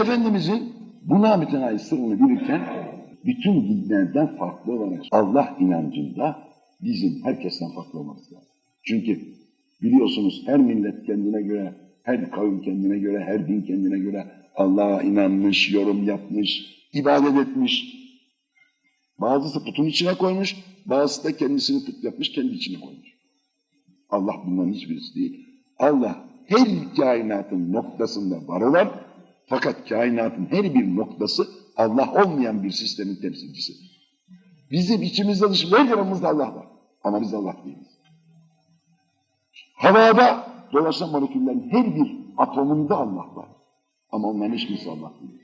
Efendimizin bu namütenayi sırrını bilirken bütün dinlerden farklı olarak Allah inancında bizim herkesten farklı olmamız lazım. Çünkü biliyorsunuz her millet kendine göre, her kavim kendine göre, her din kendine göre Allah'a inanmış, yorum yapmış, ibadet etmiş. Bazısı putun içine koymuş, bazısı da kendisini put yapmış, kendi içine koymuş. Allah bunların hiçbirisi değil. Allah her kainatın noktasında var olan fakat kainatın her bir noktası Allah olmayan bir sistemin temsilcisi. Bizim içimizde dışımızda her yanımızda Allah var. Ama biz Allah değiliz. Havada dolaşan moleküllerin her bir atomunda Allah var. Ama onların hiçbirisi Allah değil.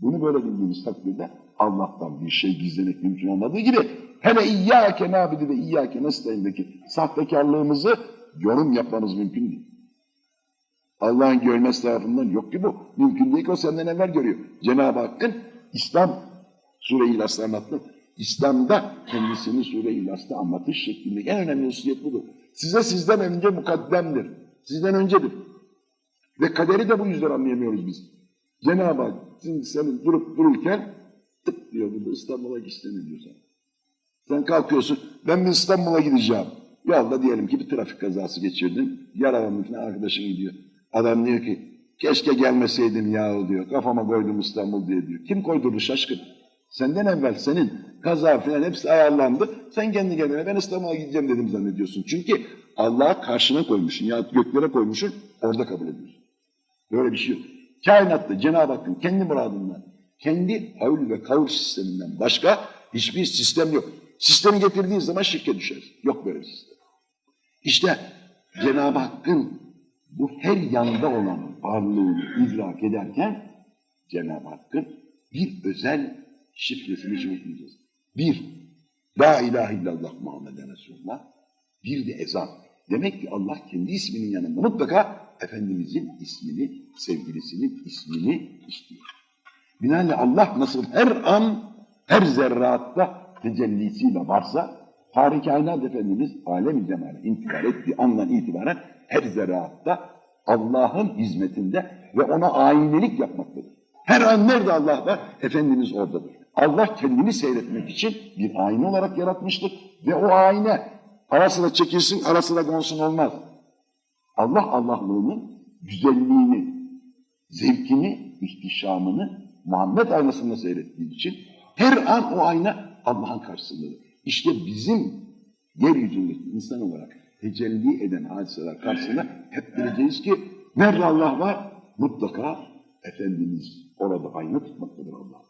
Bunu böyle bildiğimiz takdirde Allah'tan bir şey gizlemek mümkün olmadığı gibi hele İyyâke nâbidi ve İyyâke nestaîn'deki sahtekarlığımızı yorum yapmanız mümkün değil. Allah'ın görmesi tarafından yok ki bu. Mümkün değil ki o senden evvel görüyor. Cenab-ı Hakk'ın İslam Sure-i İhlas'ta anlattı. İslam'da kendisini Sure-i İhlas'ta anlatış şeklinde en önemli hususiyet budur. Size sizden önce mukaddemdir. Sizden öncedir. Ve kaderi de bu yüzden anlayamıyoruz biz. Cenab-ı Hak senin durup dururken tık diyor burada İstanbul'a gitsene diyor sana. Sen kalkıyorsun, ben bir İstanbul'a gideceğim. Yolda diyelim ki bir trafik kazası geçirdin, yaralanmış ne arkadaşın gidiyor. Adam diyor ki, keşke gelmeseydim yahu diyor, kafama koydum İstanbul diye diyor. Kim koydurdu şaşkın? Senden evvel senin kaza filan hepsi ayarlandı. Sen kendi kendine ben İstanbul'a gideceğim dedim zannediyorsun. Çünkü Allah'a karşına koymuşsun ya göklere koymuşsun, orada kabul ediyorsun. Böyle bir şey yok. Kainatta Cenab-ı Hakk'ın kendi muradından, kendi havl ve kavl sisteminden başka hiçbir sistem yok. Sistemi getirdiği zaman şirke düşer. Yok böyle bir sistem. İşte Cenab-ı Hakk'ın bu her yanda olan varlığını idrak ederken Cenab-ı Hakk'ın bir özel şifresini hiç unutmayacağız. Bir, La ilahe illallah Muhammeden Resulullah. Bir de ezan. Demek ki Allah kendi isminin yanında mutlaka Efendimizin ismini, sevgilisinin ismini istiyor. Binaenaleyh Allah nasıl her an, her zerratta tecellisiyle varsa, Fahri Kainat Efendimiz alem-i cemale intikal ettiği andan itibaren her zerratta Allah'ın hizmetinde ve ona aynelik yapmaktadır. Her an nerede Allah var? Efendimiz oradadır. Allah kendini seyretmek için bir ayna olarak yaratmıştır ve o ayna arasına çekilsin, arasına konsun olmaz. Allah Allah'lığını, güzelliğini, zevkini, ihtişamını Muhammed aynasında seyrettiği için her an o ayna Allah'ın karşısındadır. İşte bizim yeryüzündeki insan olarak tecelli eden hadiseler karşısında hep bileceğiz ki nerede Allah var? Mutlaka Efendimiz orada ayna tutmaktadır Allah.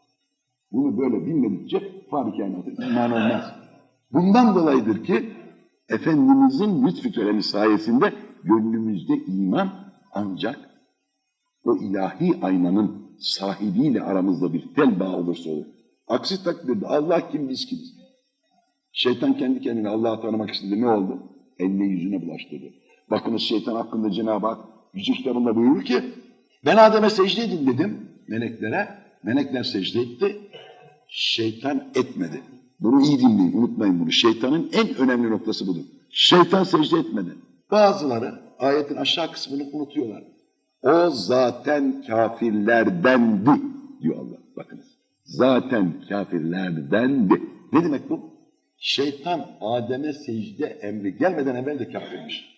Bunu böyle bilmedikçe fahri kainata iman olmaz. Bundan dolayıdır ki Efendimizin lütfü töreni sayesinde gönlümüzde iman ancak o ilahi aynanın sahibiyle aramızda bir tel bağ olursa olur. Aksi takdirde Allah kim biz kimiz? Şeytan kendi kendine Allah'ı tanımak istedi. Ne oldu? Eline yüzüne bulaştırdı. Bakınız şeytan hakkında Cenab-ı Hak Yüce kitabında buyurur ki ben Adem'e secde edin dedim meleklere. Melekler secde etti. Şeytan etmedi. Bunu iyi dinleyin, unutmayın bunu. Şeytanın en önemli noktası budur. Şeytan secde etmedi. Bazıları ayetin aşağı kısmını unutuyorlar. O zaten kafirlerdendi diyor Allah. Bakınız. Zaten kafirlerdendi. Ne demek bu? Şeytan Adem'e secde emri gelmeden evvel de kafirmiş.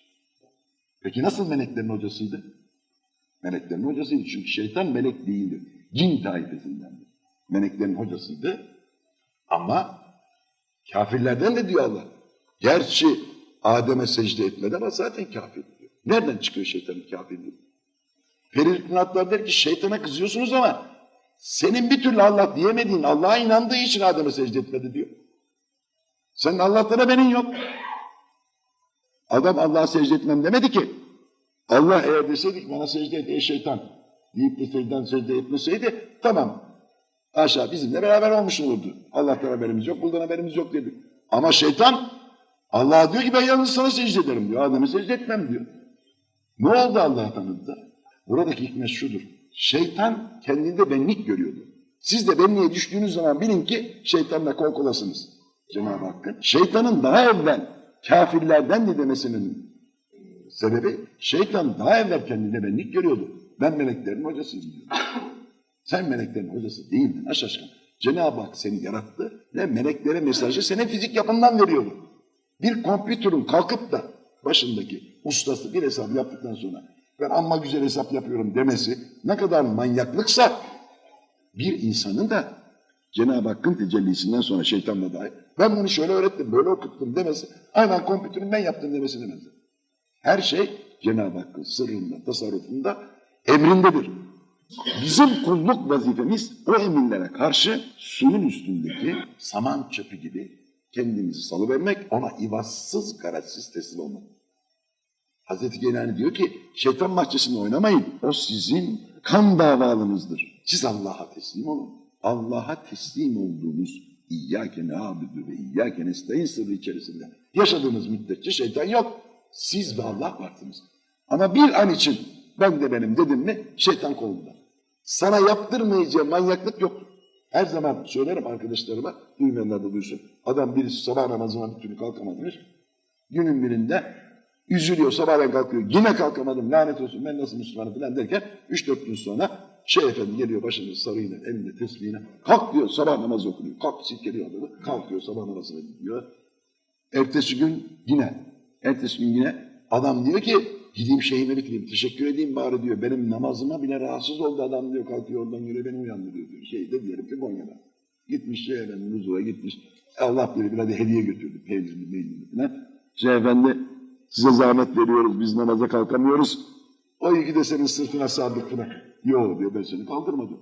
Peki nasıl meleklerin hocasıydı? Meleklerin hocasıydı çünkü şeytan melek değildir. Cin taifelerindendir. Meleklerin hocasıydı ama kafirlerden de diyor Allah. Gerçi Adem'e secde etmedi ama zaten kafir diyor. Nereden çıkıyor şeytanın kafirliği? Periklinatlar der ki şeytana kızıyorsunuz ama senin bir türlü Allah diyemediğin Allah'a inandığı için Adem'e secde etmedi diyor. Senin Allah'tan haberin yok. Adam Allah'a secde etmem demedi ki. Allah eğer deseydi ki bana secde et ey şeytan deyip de secden secde etmeseydi tamam aşağı bizimle beraber olmuş olurdu. Allah'tan haberimiz yok, kuldan haberimiz yok dedi. Ama şeytan Allah diyor ki ben yalnız sana secde ederim diyor. Adem'e secde etmem diyor. Ne oldu Allah tanıdı? Buradaki hikmet şudur. Şeytan kendinde benlik görüyordu. Siz de benliğe düştüğünüz zaman bilin ki şeytanla kol kolasınız. Cenab-ı Hakk'ın. Şeytanın daha evvel kafirlerden de demesinin e, sebebi şeytan daha evvel kendinde benlik görüyordu. Ben meleklerin hocasıyım diyor. Sen meleklerin hocası değildin aşaşkın. Cenab-ı Hak seni yarattı ve meleklere mesajı senin fizik yapından veriyordu. Bir kompütürün kalkıp da başındaki ustası bir hesap yaptıktan sonra ben amma güzel hesap yapıyorum demesi ne kadar manyaklıksa bir insanın da Cenab-ı Hakk'ın tecellisinden sonra şeytanla dair ben bunu şöyle öğrettim, böyle okuttum demesi aynen kompütürün ben yaptım demesine benzer. Her şey Cenab-ı Hakk'ın sırrında, tasarrufunda, emrindedir. Bizim kulluk vazifemiz o emirlere karşı suyun üstündeki saman çöpü gibi kendimizi salıvermek, ona ivazsız, garajsız teslim olmak. Hazreti Geylani diyor ki şeytan bahçesinde oynamayın. O sizin kan davalınızdır. Siz Allah'a teslim olun. Allah'a teslim olduğunuz İyyâke nâbüdü ve İyyâke nestaîn sırrı içerisinde yaşadığınız müddetçe şeytan yok. Siz ve Allah varsınız. Ama bir an için ben de benim dedim mi şeytan kolunda. Sana yaptırmayacağı manyaklık yoktur. Her zaman söylerim arkadaşlarıma, duymayanlar da duysun. Adam birisi sabah namazına bir türlü kalkamamış. Günün birinde üzülüyor, sabahleyin kalkıyor. Yine kalkamadım, lanet olsun ben nasıl Müslümanım falan derken 3-4 gün sonra şey efendi geliyor başında sarıyla, elinde tesbihine. Kalk diyor, sabah namazı okunuyor. Kalk silkeliyor adamı, kalkıyor sabah namazına gidiyor. Ertesi gün yine, ertesi gün yine adam diyor ki gideyim şeyimi bitireyim, teşekkür edeyim bari diyor. Benim namazıma bile rahatsız oldu adam diyor, kalkıyor oradan yürüyor beni uyandırıyor diyor. Şeyde diyelim ki Konya'da. Gitmiş şey efendi huzura gitmiş. Allah bilir bir hediye götürdü, peynirli, meynirli falan. Şey efendi size zahmet veriyoruz, biz namaza kalkamıyoruz. O iki de senin sırtına sadık falan. Yok diyor ben seni kaldırmadım.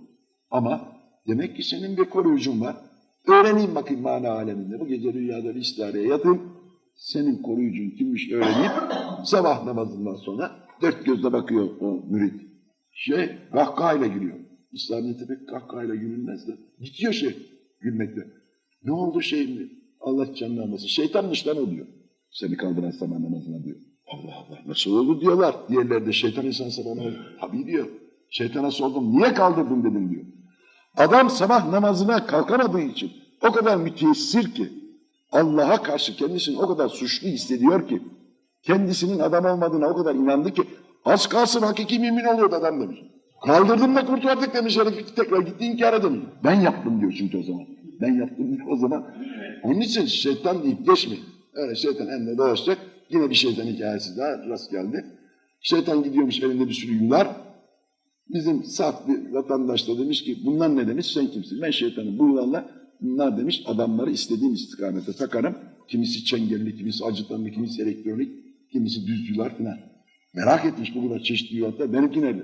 Ama demek ki senin bir koruyucun var. Öğreneyim bakayım mana aleminde. Bu gece rüyada bir istihareye yatayım. Senin koruyucun kimmiş öğreneyim. Sabah namazından sonra dört gözle bakıyor o mürit. Şey kahkahayla gülüyor. İslamiyet'e pek kahkahayla gülünmez de. Bitiyor şey gülmekte. Ne oldu şey mi? Allah canını almasın. Şeytanmış lan o diyor. Seni kaldıran sabah namazına diyor. Allah Allah nasıl oldu diyorlar. Diğerleri de şeytan insan sabah namazı. Tabii diyor. Şeytana sordum niye kaldırdın dedim diyor. Adam sabah namazına kalkamadığı için o kadar müteessir ki Allah'a karşı kendisini o kadar suçlu hissediyor ki kendisinin adam olmadığına o kadar inandı ki az kalsın hakiki mümin oluyordu adam demiş. Kaldırdım da kurtardık demiş tekrar gitti inkar edemiş. Ben yaptım diyor çünkü o zaman. Ben yaptım diyor o zaman. Onun için şeytan deyip geçmeyin. Öyle şeytan eline dolaşacak. Yine bir şeytan hikayesi daha rast geldi. Şeytan gidiyormuş elinde bir sürü yular. Bizim saf bir vatandaş da demiş ki bunlar ne demiş sen kimsin? Ben şeytanım bu yılanlar bunlar demiş adamları istediğim istikamete takarım. Kimisi çengelli, kimisi acıtanlı, kimisi elektronik, kimisi düz yular filan. Merak etmiş bu kadar çeşitli yularlar. Benimki nerede?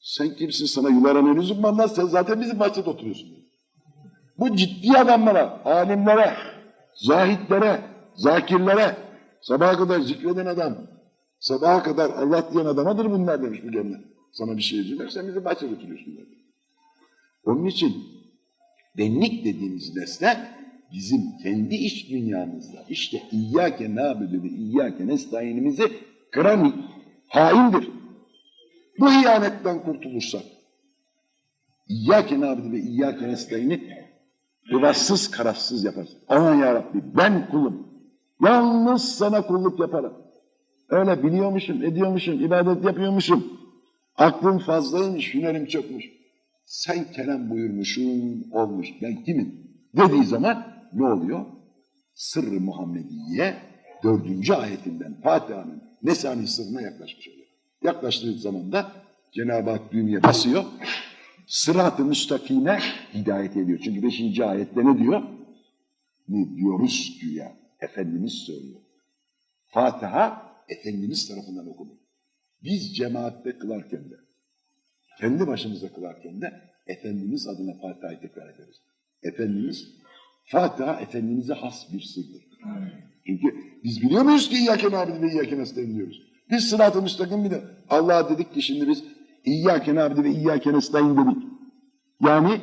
Sen kimsin sana yulara ne lüzum var? Sen zaten bizim bahçede oturuyorsun. Bu ciddi adamlara, alimlere, zahitlere, zakirlere, sabaha kadar zikreden adam, sabaha kadar Allah diyen adamadır bunlar demiş bu cennet. Sana bir şey üzülmek, sen bizi bahçe götürüyorsun dedi. Onun için benlik dediğimiz nesne bizim kendi iç dünyamızda işte İyyâke nâbüdü ve İyyâke nestaînimizi kıran haindir. Bu ihanetten kurtulursak İyyâke nâbüdü ve İyyâke nestaîni rıvazsız kararsız yaparız. Aman ya Rabbi ben kulum. Yalnız sana kulluk yaparım. Öyle biliyormuşum, ediyormuşum, ibadet yapıyormuşum. Aklım fazlaymış, hünerim çokmuş. Sen kelam buyurmuşsun, olmuş. Ben kimim? Dediği zaman ne oluyor? Sırrı Muhammediye dördüncü ayetinden Fatiha'nın Nesani sırrına yaklaşmış oluyor. Yaklaştığı zaman da Cenab-ı Hak düğmeye basıyor. Sırat-ı müstakime hidayet ediyor. Çünkü beşinci ayette ne diyor? Ne diyoruz güya? Efendimiz söylüyor. Fatiha Efendimiz tarafından okunur. Biz cemaatte kılarken de, kendi başımıza kılarken de Efendimiz adına Fatiha'yı tekrar ederiz. Efendimiz, Fatiha Efendimiz'e has bir sırdır. Çünkü biz biliyor muyuz ki İyyâke nâbidu ve İyyâke nestaîn diyoruz. Biz sırat-ı müstakim bir de Allah'a dedik ki şimdi biz İyyâke nâbidu ve İyyâke nestaîn dedik. Yani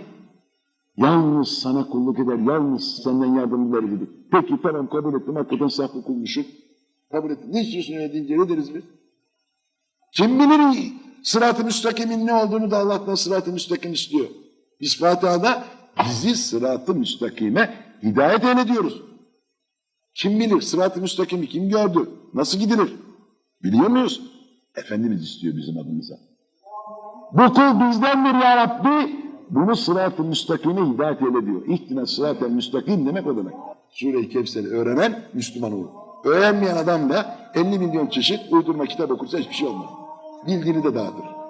yalnız sana kulluk eder, yalnız senden yardım dileriz dedik. Peki tamam kabul ettim, hakikaten saflı kulmuşum. Kabul ettim. Ne istiyorsun öyle deyince ne deriz biz? Kim bilir sırat-ı müstakimin ne olduğunu da Allah'tan sırat-ı müstakim istiyor. Biz Fatiha'da bizi sırat-ı müstakime hidayet eylediyoruz. Kim bilir sırat-ı müstakimi kim gördü? Nasıl gidilir? Biliyor muyuz? Efendimiz istiyor bizim adımıza. Bu kul bizdendir ya Rabbi. Bunu sırat-ı müstakime hidayet eyle diyor. İhtina sırat-ı müstakim demek o demek. Sure-i Kevser'i öğrenen Müslüman olur. Öğrenmeyen adam da 50 milyon çeşit uydurma kitap okursa hiçbir şey olmaz. Bildiğini de dağıtır.